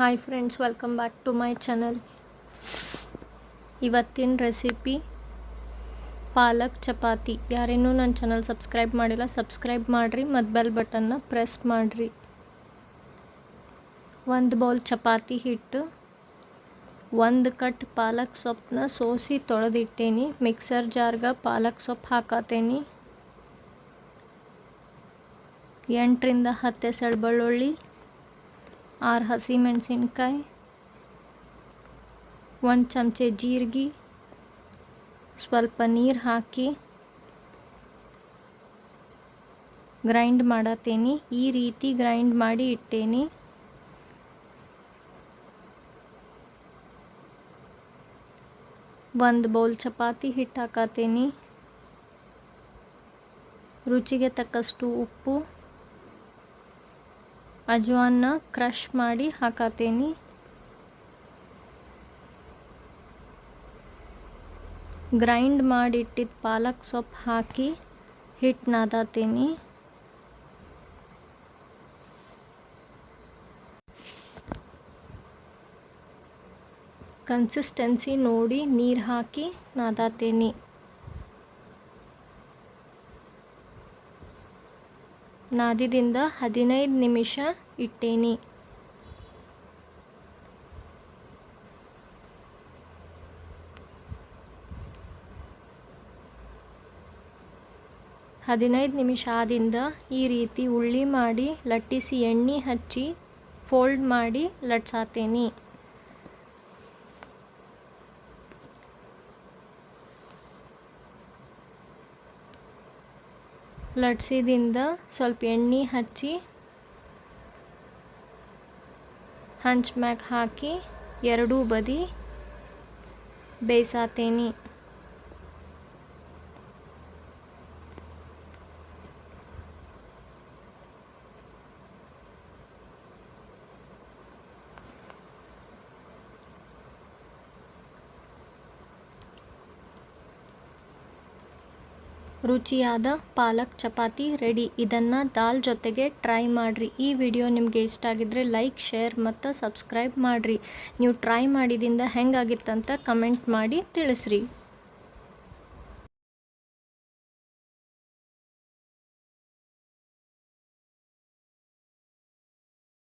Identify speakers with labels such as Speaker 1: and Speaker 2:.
Speaker 1: Hi friends welcome back to my channel ಇವತ್ತಿನ recipe palak chapati. ಯಾರೇನೂ ನನ್ನ ಚಾನಲ್ ಸಬ್ಸ್ಕ್ರೈಬ್ ಮಾಡಿಲ್ಲ ಸಬ್ಸ್ಕ್ರೈಬ್ ಮಾಡಿರಿ, ಮತ್ತು ಬೆಲ್ ಬಟನ್ನ ಪ್ರೆಸ್ ಮಾಡಿರಿ. ಒಂದು ಬೌಲ್ ಚಪಾತಿ ಹಿಟ್ಟು, ಒಂದು ಕಟ್ ಪಾಲಕ್ ಸೊಪ್ಪನ್ನ ಸೋಸಿ ತೊಳೆದಿಟ್ಟೇನಿ. ಮಿಕ್ಸರ್ ಜಾರ್ಗೆ ಪಾಲಕ್ ಸೊಪ್ಪು ಹಾಕತೇನಿ. ಎಂಟರಿಂದ ಹತ್ತು ಎಸಳು ಬೆಳ್ಳುಳ್ಳಿ ಆರು ಹಸಿ ಮೆಣಸಿನ್ಕಾಯಿ, ಒಂದು ಚಮಚೆ ಜೀರಿಗೆ, ಸ್ವಲ್ಪ ನೀರು ಹಾಕಿ ಗ್ರೈಂಡ್ ಮಾಡತ್ತೇನಿ ಈ ರೀತಿ ಗ್ರೈಂಡ್ ಮಾಡಿ ಇಟ್ಟೇನಿ. ಒಂದು ಬೌಲ್ ಚಪಾತಿ ಹಿಟ್ಟು ಹಾಕತ್ತೀನಿ ರುಚಿಗೆ ತಕ್ಕಷ್ಟು ಉಪ್ಪು. ಅಜ್ವಾನ್ನ ಕ್ರಷ್ ಮಾಡಿ ಹಾಕತೀನಿ. ಗ್ರೈಂಡ್ ಮಾಡಿಟ್ಟಿದ್ದ ಪಾಲಕ್ ಸೊಪ್ಪು ಹಾಕಿ ಹಿಟ್ಟು ನಾದತೀನಿ ಕನ್ಸಿಸ್ಟೆನ್ಸಿ ನೋಡಿ ನೀರು ಹಾಕಿ ನಾದತೀನಿ. ನಾದಿದಿಂದ ಹದಿನೈದು ನಿಮಿಷ ಇಟ್ಟೇನಿ. ಹದಿನೈದು ನಿಮಿಷ ಆದಿಂದ ಈ ರೀತಿ ಉಳ್ಳಿ ಮಾಡಿ ಲಟ್ಟಿಸಿ ಎಣ್ಣೆ ಹಚ್ಚಿ ಫೋಲ್ಡ್ ಮಾಡಿ ಲಟ್ಸಾತೇನಿ. ಲಟ್ಸಿದಿಂದ ಸ್ವಲ್ಪ ಎಣ್ಣೆ ಹಚ್ಚಿ ಹಂಚ್ ಮ್ಯಾಗ ಹಾಕಿ ಎರಡೂ ಬದಿ ಬೇಯಿಸಾತೇನಿ. ರುಚಿಯಾದ ಪಾಲಕ್ ಚಪಾತಿ ರೆಡಿ. ಇದನ್ನು ದಾಲ್ ಜೊತೆಗೆ ಟ್ರೈ ಮಾಡಿರಿ. ಈ ವಿಡಿಯೋ ನಿಮಗೆ ಇಷ್ಟ ಆಗಿದ್ರೆ ಲೈಕ್, ಶೇರ್ ಮತ್ತು ಸಬ್ಸ್ಕ್ರೈಬ್ ಮಾಡಿರಿ. ನೀವು ಟ್ರೈ ಮಾಡಿದಿಂದ ಹೆಂಗಾಗಿತ್ತಂತ ಕಮೆಂಟ್ ಮಾಡಿ ತಿಳಿಸ್ರಿ.